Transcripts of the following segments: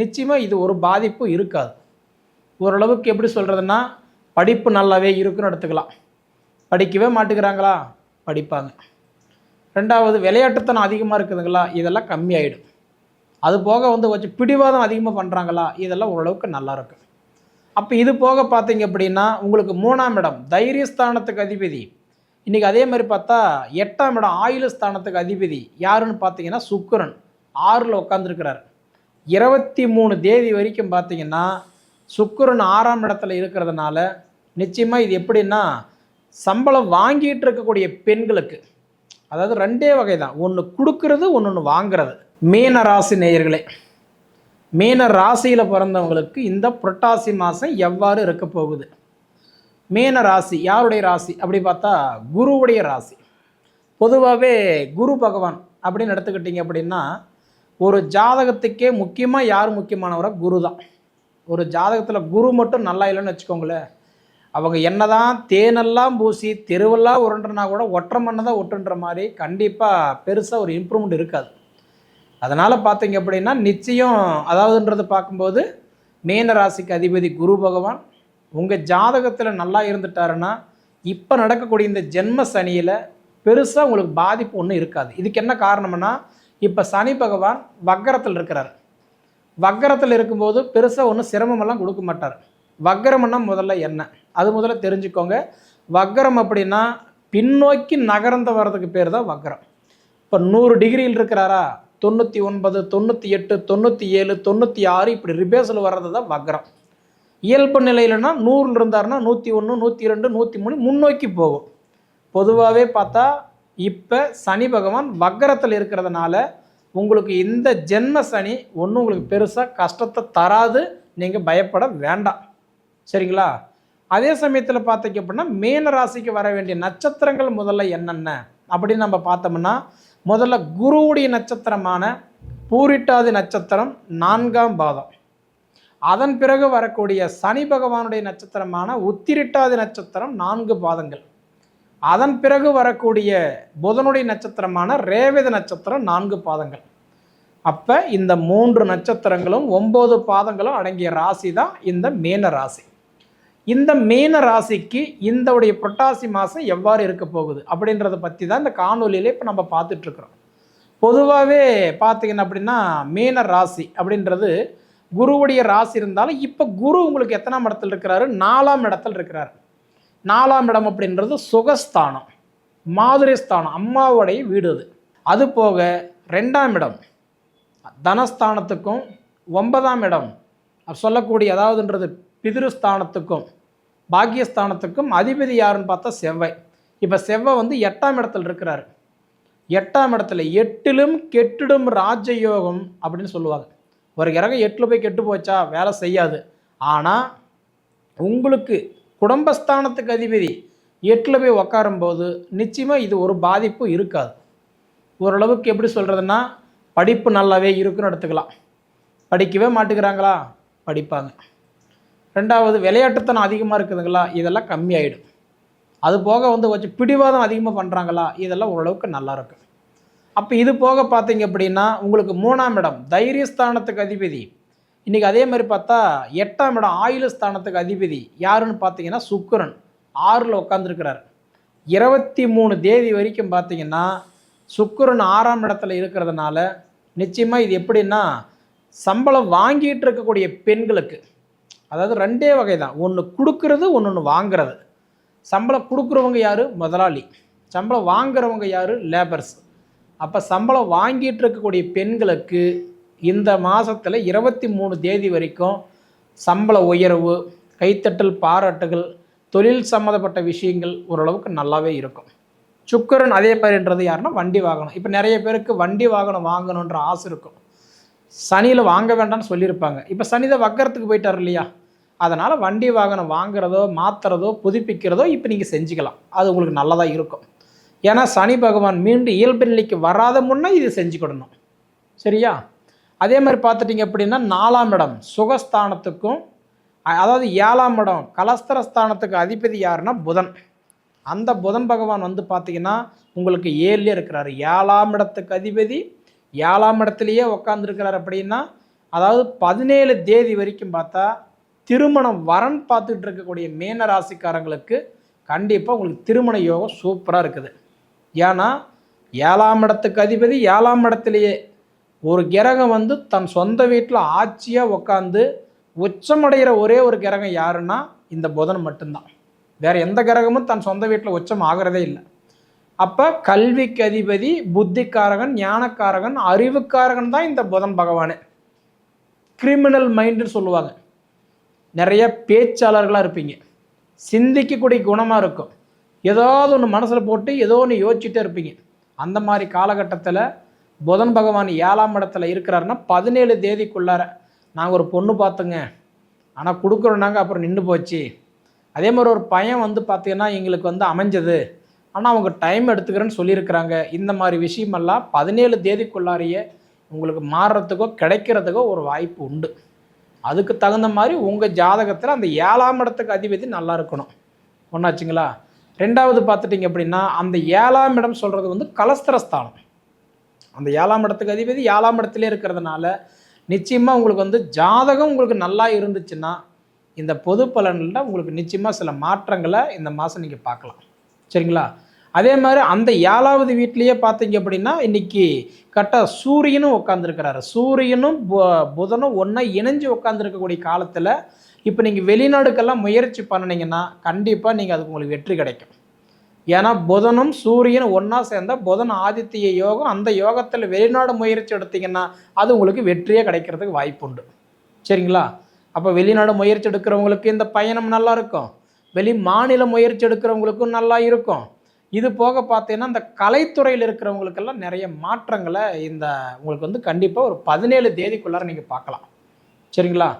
நிச்சயமாக இது ஒரு பாதிப்பு இருக்காது. ஓரளவுக்கு எப்படி சொல்கிறதுன்னா படிப்பு நல்லாவே இருக்குன்னு எடுத்துக்கலாம். படிக்கவே மாட்டுக்கிறாங்களா படிப்பாங்க. ரெண்டாவது விளையாட்டுத்தனம் அதிகமாக இருக்குதுங்களா? இதெல்லாம் கம்மியாயிடும். அது போக வந்து வச்சு பிடிவாதம் அதிகமாக பண்ணுறாங்களா இதெல்லாம் ஓரளவுக்கு நல்லா இருக்கும் அப்போ இது போக பார்த்தீங்க அப்படின்னா உங்களுக்கு மூணாம் இடம் தைரியஸ்தானத்துக்கு அதிபதி. இன்றைக்கி அதே மாதிரி பார்த்தா எட்டாம் இடம் ஆயுள ஸ்தானத்துக்கு அதிபதி. யாருன்னு பார்த்தீங்கன்னா சுக்கிரன். ஆறில் உட்காந்துருக்கிறார் இருபத்தி மூணு தேதி வரைக்கும் பார்த்தீங்கன்னா சுக்கிரன் ஆறாம் இடத்துல இருக்கிறதுனால நிச்சயமாக இது எப்படின்னா சம்பளம் வாங்கிட்டு இருக்கக்கூடிய பெண்களுக்கு அதாவது ரெண்டே வகை தான் ஒன்று கொடுக்கறது ஒன்று ஒன்று வாங்குறது. மீன ராசி நேயர்களே மீன ராசியில் பிறந்தவங்களுக்கு இந்த புரட்டாசி மாதம் எவ்வாறு இருக்க போகுது? மீன ராசி யாருடைய ராசி? அப்படி பார்த்தா குருவுடைய ராசி. பொதுவாகவே குரு பகவான் அப்படின்னு எடுத்துக்கிட்டிங்க அப்படின்னா ஒரு ஜாதகத்துக்கே முக்கியமாக யார் முக்கியமானவரா குரு தான் ஒரு ஜாதகத்தில் குரு மட்டும் நல்லா இல்லைன்னு வச்சுக்கோங்களேன். அவங்க என்னதான் தேனெல்லாம் பூசி தெருவெல்லாம் உருண்டுனா கூட ஒற்றை மண்ணை தான் ஒட்டுன்ற மாதிரி கண்டிப்பாக பெருசாக ஒரு இம்ப்ரூவ்மெண்ட் இருக்காது. அதனால் பார்த்தீங்க அப்படின்னா நிச்சயம் அதாவதுன்றது பார்க்கும்போது மீன ராசிக்கு அதிபதி குரு பகவான் உங்கள் ஜாதகத்தில் நல்லா இருந்துட்டாருன்னா இப்போ நடக்கக்கூடிய இந்த ஜென்ம சனியில் பெருசாக உங்களுக்கு பாதிப்பு ஒன்றும் இருக்காது. இதுக்கு என்ன காரணம்னா இப்போ சனி பகவான் வக்கரத்தில் இருக்கிறார். வக்கரத்தில் இருக்கும்போது பெருசாக ஒன்றும் சிரமமெல்லாம் கொடுக்க மாட்டார். வக்கரம்னா முதல்ல என்ன? அது முதல்ல தெரிஞ்சுக்கோங்க. வக்கரம் அப்படின்னா பின்னோக்கி நகர்ந்து வர்றதுக்கு பேர் தான் வக்கரம். இப்போ நூறு டிகிரியில் இருக்கிறாரா? தொண்ணூற்றி ஒன்பது தொண்ணூற்றி எட்டு தொண்ணூற்றி ஏழு தொண்ணூற்றி ஆறு இப்படி ரிபேஸில் வர்றது தான் வக்கரம். இயல்பு நிலையிலனா நூறில் இருந்தாருன்னா நூற்றி ஒன்று நூற்றி ரெண்டு நூற்றி மூணு முன்னோக்கி போகும். பொதுவாகவே பார்த்தா இப்போ சனி பகவான் வக்கரத்தில் இருக்கிறதுனால உங்களுக்கு இந்த ஜென்ம சனி ஒன்றும் உங்களுக்கு பெருசாக கஷ்டத்தை தராது. நீங்கள் பயப்பட வேண்டாம். சரிங்களா? அதே சமயத்தில் பார்த்தீங்க அப்படின்னா மீன ராசிக்கு வர வேண்டிய நட்சத்திரங்கள் முதல்ல என்னென்ன அப்படின்னு நம்ம பார்த்தோம்னா முதல்ல குருவுடைய நட்சத்திரமான பூரிட்டாதி நட்சத்திரம் நான்காம் பாதம். அதன் பிறகு வரக்கூடிய சனி பகவானுடைய நட்சத்திரமான உத்திரிட்டாதி நட்சத்திரம் நான்கு பாதங்கள். அதன் பிறகு வரக்கூடிய புதனுடைய நட்சத்திரமான ரேவதி நட்சத்திரம் நான்கு பாதங்கள். அப்போ இந்த மூன்று நட்சத்திரங்களும் ஒம்பது பாதங்களும் அடங்கிய ராசி தான் இந்த மீன ராசி. இந்த மீன ராசிக்கு இந்த உடைய புரட்டாசி மாதம் எவ்வாறு இருக்க போகுது அப்படின்றத பற்றி தான் இந்த காணொலியில இப்போ நம்ம பார்த்துட்ருக்குறோம் பொதுவாகவே பார்த்தீங்கன்னா அப்படின்னா மீன ராசி அப்படின்றது குருவுடைய ராசி இருந்தாலும் இப்போ குரு உங்களுக்கு எத்தனாம் இடத்துல இருக்கிறாரு? நாலாம் இடத்துல இருக்கிறாரு. நாலாம் இடம் அப்படின்றது சுகஸ்தானம் மாதிரி ஸ்தானம் அம்மாவுடைய வீடு அது. அது போக ரெண்டாம் இடம் தனஸ்தானத்துக்கும் ஒன்பதாம் இடம் சொல்லக்கூடிய அதாவதுன்றது பிதிருஸ்தானத்துக்கும் பாக்கியஸ்தானத்துக்கும் அதிபதி யாருன்னு பார்த்தா செவ்வாய். இப்போ செவ்வாய் வந்து எட்டாம் இடத்துல இருக்கிறாரு. எட்டாம் இடத்துல எட்டிலும் கெட்டிடும் ராஜயோகம் அப்படின்னு சொல்லுவாங்க. ஒரு கிரகம் எட்டில் போய் கெட்டு போச்சா வேலை செய்யாது. ஆனால் உங்களுக்கு குடும்பஸ்தானத்துக்கு அதிபதி எட்டில் போய் உக்காரும்போது நிச்சயமாக இது ஒரு பாதிப்பு இருக்காது. ஓரளவுக்கு எப்படி சொல்கிறதுன்னா படிப்பு நல்லாவே இருக்குன்னு எடுத்துக்கலாம். படிக்கவே மாட்டுக்கிறாங்களா படிப்பாங்க. ரெண்டாவது விளையாட்டுத்தனம் அதிகமாக இருக்குதுங்களா? இதெல்லாம் கம்மியாயிடும். அது போக வந்து வச்சு பிடிவாதம் அதிகமாக பண்ணுறாங்களா இதெல்லாம் ஓரளவுக்கு நல்லா இருக்கும் அப்போ இது போக பார்த்தீங்க அப்படின்னா உங்களுக்கு மூணாம் இடம் தைரியஸ்தானத்துக்கு அதிபதி இன்றைக்கி அதே மாதிரி பார்த்தா எட்டாம் இடம் ஆயுள ஸ்தானத்துக்கு அதிபதி யாருன்னு பார்த்தீங்கன்னா சுக்கரன். ஆறில் உட்காந்துருக்கிறார் இருபத்தி மூணு தேதி வரைக்கும் பார்த்தீங்கன்னா சுக்கிரன் ஆறாம் இடத்துல இருக்கிறதுனால நிச்சயமாக இது எப்படின்னா சம்பளம் வாங்கிட்டு இருக்கக்கூடிய பெண்களுக்கு அதாவது ரெண்டே வகை தான் ஒன்று கொடுக்கறது ஒன்று ஒன்று வாங்குறது. சம்பளம் கொடுக்குறவங்க யார்? முதலாளி. சம்பளம் வாங்குறவங்க யார்? லேபர்ஸ் அப்போ சம்பளம் வாங்கிட்டு இருக்கக்கூடிய பெண்களுக்கு இந்த மாதத்தில் இருபத்தி மூணு தேதி வரைக்கும் சம்பள உயர்வு கைத்தட்டல் பாராட்டுகள் தொழில் சம்மந்தப்பட்ட விஷயங்கள் ஓரளவுக்கு நல்லாவே இருக்கும். சுக்கரன் அதே மாதிரின்றது யாருன்னா வண்டி வாகனம். இப்போ நிறைய பேருக்கு வண்டி வாகனம் வாங்கணுன்ற ஆசை இருக்கும். சனியில் வாங்க வேண்டாம்னு சொல்லியிருப்பாங்க. இப்போ சனி வக்கரத்துக்கு போயிட்டார் இல்லையா? அதனால் வண்டி வாகனம் வாங்குறதோ மாற்றுறதோ புதுப்பிக்கிறதோ இப்போ நீங்கள் செஞ்சுக்கலாம். அது உங்களுக்கு நல்லதாக இருக்கும். ஏன்னா சனி பகவான் மீண்டும் இயல்பு நிலைக்கு வராத முன்னே இது செஞ்சுக்கிடணும். சரியா? அதே மாதிரி பார்த்துட்டிங்க அப்படின்னா நாலாம் இடம் சுகஸ்தானத்துக்கும் அதாவது ஏழாம் இடம் கலஸ்தரஸ்தானத்துக்கு அதிபதி யாருன்னா புதன். அந்த புதன் பகவான் வந்து பார்த்தீங்கன்னா உங்களுக்கு ஏழுலேயே இருக்கிறார். ஏழாம் இடத்துக்கு அதிபதி ஏழாம் இடத்துலையே உட்காந்துருக்கிறார் அப்படின்னா அதாவது பதினேழு தேதி வரைக்கும் பார்த்தா திருமணம் வரன் பார்த்துட்டு இருக்கக்கூடிய மீன ராசிக்காரங்களுக்கு கண்டிப்பாக உங்களுக்கு திருமண யோகம் சூப்பராக இருக்குது. ஏன்னா ஏழாம் இடத்துக்கு அதிபதி ஏழாம் இடத்துலையே ஒரு கிரகம் வந்து தன் சொந்த வீட்டில் ஆட்சியாக உட்காந்து உச்சமடைகிற ஒரே ஒரு கிரகம் யாருன்னா இந்த புதன் மட்டும்தான். வேற எந்த கிரகமும் தன் சொந்த வீட்டில் உச்சம் ஆகிறதே இல்லை. அப்போ கல்விக்கு அதிபதி புத்திக்காரகன் ஞானக்காரகன் அறிவுக்காரகன் தான் இந்த புதன் பகவானு. கிரிமினல் மைண்டுன்னு சொல்லுவாங்க. நிறைய பேச்சாளர்களாக இருப்பீங்க. சிந்திக்கக்கூடிய குணமாக இருக்கும். ஏதாவது ஒன்று மனசில் போட்டு ஏதோ ஒன்று யோசிச்சுட்டே இருப்பீங்க. அந்த மாதிரி காலகட்டத்தில் புதன் பகவான் ஏழாம் இடத்துல இருக்கிறாருன்னா பதினேழு தேதிக்குள்ளார நாங்கள் ஒரு பொண்ணு பார்த்தோங்க. ஆனால் கொடுக்குறோன்னாங்க அப்புறம் நின்று போச்சு. அதே மாதிரி ஒரு பையன் வந்து பார்த்தீங்கன்னா எங்களுக்கு வந்து அமைஞ்சது. ஆனால் அவங்க டைம் எடுத்துக்கிறேன்னு சொல்லியிருக்கிறாங்க. இந்த மாதிரி விஷயமெல்லாம் பதினேழு தேதிக்குள்ளாரையே உங்களுக்கு மாறுறதுக்கோ கிடைக்கிறதுக்கோ ஒரு வாய்ப்பு உண்டு. அதுக்கு தகுந்த மாதிரி உங்கள் ஜாதகத்தில் அந்த ஏழாம் இடத்துக்கு அதிபதி நல்லா இருக்கணும். ஒன்றாச்சுங்களா ரெண்டாவது பார்த்துட்டிங்க அப்படின்னா அந்த ஏழாம் இடம் சொல்கிறது வந்து கலஸ்திரஸ்தானம். அந்த ஏழாம் இடத்துக்கு அதிபதி ஏழாம் இடத்துல இருக்கிறதுனால நிச்சயமாக உங்களுக்கு வந்து ஜாதகம் உங்களுக்கு நல்லா இருந்துச்சுன்னா இந்த பொது பலனில் உங்களுக்கு நிச்சயமாக சில மாற்றங்களை இந்த மாதம் நீங்கள் பார்க்கலாம். சரிங்களா? அதே மாதிரி அந்த ஏழாவது வீட்லேயே பார்த்தீங்க அப்படின்னா இன்றைக்கி கரெக்டாக சூரியனும் உட்காந்துருக்கிறாரு சூரியனும் பு- புதனும் ஒன்றா இணைஞ்சு உட்காந்துருக்கக்கூடிய காலத்தில் இப்போ நீங்கள் வெளிநாடுக்கெல்லாம் முயற்சி பண்ணினீங்கன்னா கண்டிப்பாக நீங்கள் அதுக்கு உங்களுக்கு வெற்றி கிடைக்கும். ஏன்னா புதனும் சூரியன் ஒன்றா சேர்ந்தால் புதன் ஆதித்ய யோகம் அந்த யோகத்தில் வெளிநாடு முயற்சி எடுத்தீங்கன்னா அது உங்களுக்கு வெற்றியே கிடைக்கிறதுக்கு வாய்ப்பு உண்டு. சரிங்களா? அப்போ வெளிநாடு முயற்சி எடுக்கிறவங்களுக்கு இந்த பயணம் நல்லா இருக்கும். வெளி மாநில முயற்சி எடுக்கிறவங்களுக்கும் நல்லா இருக்கும். இது போக பார்த்தீங்கன்னா இந்த கலைத்துறையில் இருக்கிறவங்களுக்கெல்லாம் நிறைய மாற்றங்களை இந்த உங்களுக்கு வந்து கண்டிப்பாக ஒரு பதினேழு தேதிக்குள்ளார நீங்கள் பார்க்கலாம். சரிங்களா?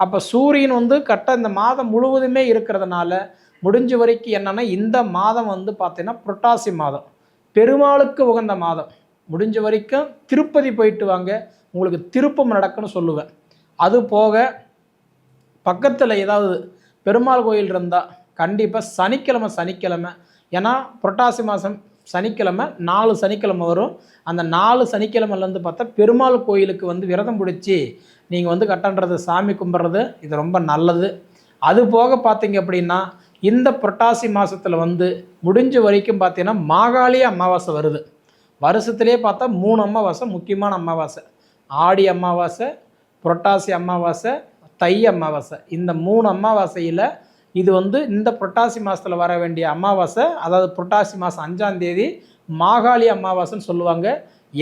அப்போ சூரியன் வந்து கரெக்டாக இந்த மாதம் முழுவதுமே இருக்கிறதுனால முடிஞ்ச வரைக்கும் என்னென்னா இந்த மாதம் வந்து பார்த்தீங்கன்னா புரட்டாசி மாதம். பெருமாளுக்கு உகந்த மாதம். முடிஞ்ச வரைக்கும் திருப்பதி போயிட்டு வாங்க. உங்களுக்கு திருப்பம் நடக்குன்னு சொல்லுவேன். அது போக பக்கத்தில் ஏதாவது பெருமாள் கோயில் இருந்தால் கண்டிப்பாக சனிக்கிழமை சனிக்கிழமை. ஏன்னா புரட்டாசி மாதம் சனிக்கிழமை நாலு சனிக்கிழமை வரும். அந்த நாலு சனிக்கிழமைலேருந்து பார்த்தா பெருமாள் கோயிலுக்கு வந்து விரதம் பிடிச்சி நீங்கள் வந்து கட்டன்றது சாமி கும்பிட்றது இது ரொம்ப நல்லது. அது போக பார்த்தீங்க அப்படின்னா இந்த புரட்டாசி மாதத்தில் வந்து முடிஞ்ச வரைக்கும் பார்த்தீங்கன்னா மாகாளி அமாவாசை வருது. வருஷத்துலேயே பார்த்தா மூணு அமாவாசை முக்கியமான அமாவாசை. ஆடி அமாவாசை புரட்டாசி அமாவாசை தை அமாவாசை. இந்த மூணு அமாவாசையில் இது வந்து இந்த புரட்டாசி மாதத்தில் வர வேண்டிய அமாவாசை அதாவது புரட்டாசி மாதம் அஞ்சாம் தேதி மாகாளி அமாவாசைன்னு சொல்லுவாங்க.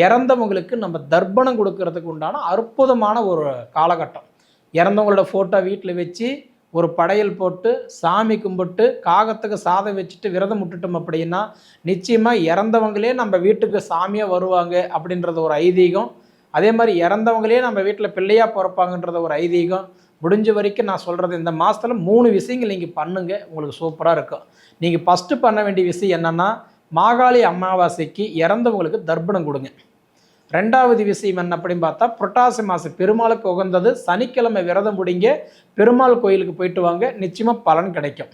இறந்தவங்களுக்கு நம்ம தர்ப்பணம் கொடுக்கறதுக்கு உண்டான அற்புதமான ஒரு காலகட்டம். இறந்தவங்களோட ஃபோட்டோ வீட்டில் வச்சு ஒரு படையல் போட்டு சாமி கும்பிட்டு காகத்துக்கு சாதம் வச்சுட்டு விரதம் விட்டுட்டோம் அப்படின்னா நிச்சயமாக இறந்தவங்களே நம்ம வீட்டுக்கு சாமியாக வருவாங்க அப்படின்றது ஒரு ஐதீகம். அதே மாதிரி இறந்தவங்களே நம்ம வீட்டில் பிள்ளையாக பிறப்பாங்கன்றது ஒரு ஐதீகம். முடிஞ்ச வரைக்கும் நான் சொல்கிறது இந்த மாதத்தில் மூணு விஷயங்கள் நீங்கள் பண்ணுங்கள் உங்களுக்கு சூப்பராக இருக்கும். நீங்கள் ஃபஸ்ட்டு பண்ண வேண்டிய விஷயம் என்னென்னா மாகாளி அமாவாசைக்கு இறந்தவங்களுக்கு தர்ப்பணம் கொடுங்க. ரெண்டாவது விஷயம் என்ன அப்படின்னு பார்த்தா புரட்டாசி மாதம் பெருமாளுக்கு உகந்தது சனிக்கிழமை விரதம் முடிங்க பெருமாள் கோயிலுக்கு போயிட்டு வாங்க நிச்சயமாக பலன் கிடைக்கும்.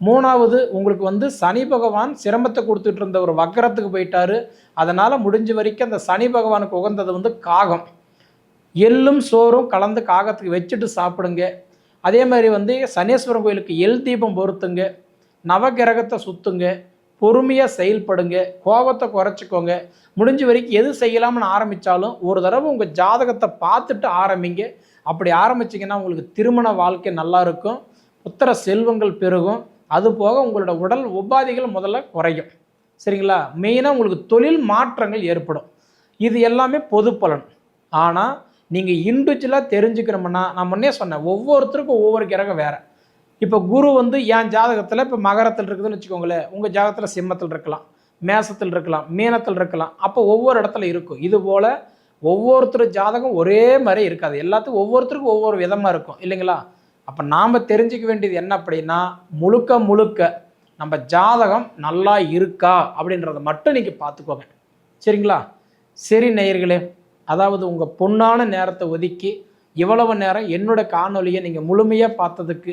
மூணாவது உங்களுக்கு வந்து சனி பகவான் சிரமத்தை கொடுத்துட்டு இருந்த ஒரு வக்கரத்துக்கு போயிட்டாரு. அதனால் முடிஞ்ச வரைக்கும் அந்த சனி பகவானுக்கு உகந்தது வந்து காகம். எள்ளும் சோறும் கலந்து காகத்துக்கு வச்சுட்டு சாப்பிடுங்க. அதே மாதிரி வந்து சனீஸ்வரன் கோயிலுக்கு எள் தீபம் பொருத்துங்க. நவகிரகத்தை சுற்றுங்க பொறுமையாக செயல்படுங்க கோபத்தை குறைச்சிக்கோங்க. முடிஞ்ச வரைக்கும் எது செய்யலாம்னு ஆரம்பித்தாலும் ஒரு தடவை உங்கள் ஜாதகத்தை பார்த்துட்டு ஆரம்பிங்க. அப்படி ஆரம்பிச்சிங்கன்னா உங்களுக்கு திருமண வாழ்க்கை நல்லா இருக்கும். புத்திர செல்வங்கள் பெருகும். அது போக உங்களோட உடல் உபாதைகள் முதல்ல குறையும். சரிங்களா? மெயினாக உங்களுக்கு தொழில் மாற்றங்கள் ஏற்படும். இது எல்லாமே பொது பலன். ஆனால் நீங்கள் இண்டிவிஜுவலாக தெரிஞ்சுக்கணும்னா நான் முன்னே சொன்னேன் ஒவ்வொருத்தருக்கும் ஒவ்வொரு கிரகம் வேறு. இப்போ குரு வந்து என் ஜாதகத்தில் இப்போ மகரத்தில் இருக்குதுன்னு வச்சுக்கோங்களேன். உங்கள் ஜாதகத்தில் சிம்மத்தில் இருக்கலாம். மேசத்தில் இருக்கலாம். மீனத்தில் இருக்கலாம். அப்போ ஒவ்வொரு இடத்துல இருக்கும். இது போல் ஒவ்வொருத்தர் ஜாதகம் ஒரே மாதிரி இருக்காது. எல்லாத்துக்கும் ஒவ்வொருத்தருக்கும் ஒவ்வொரு விதமாக இருக்கும். இல்லைங்களா? அப்போ நாம் தெரிஞ்சுக்க வேண்டியது என்ன அப்படின்னா முழுக்க முழுக்க நம்ம ஜாதகம் நல்லா இருக்கா அப்படின்றத மட்டும் நீங்கள் பார்த்துக்கோங்க. சரிங்களா? சரி நேயர்களே அதாவது உங்கள் பொண்ணான நேரத்தை ஒதுக்கி இவ்வளவு நேரம் என்னோட காணொலியை நீங்கள் முழுமையாக பார்த்ததுக்கு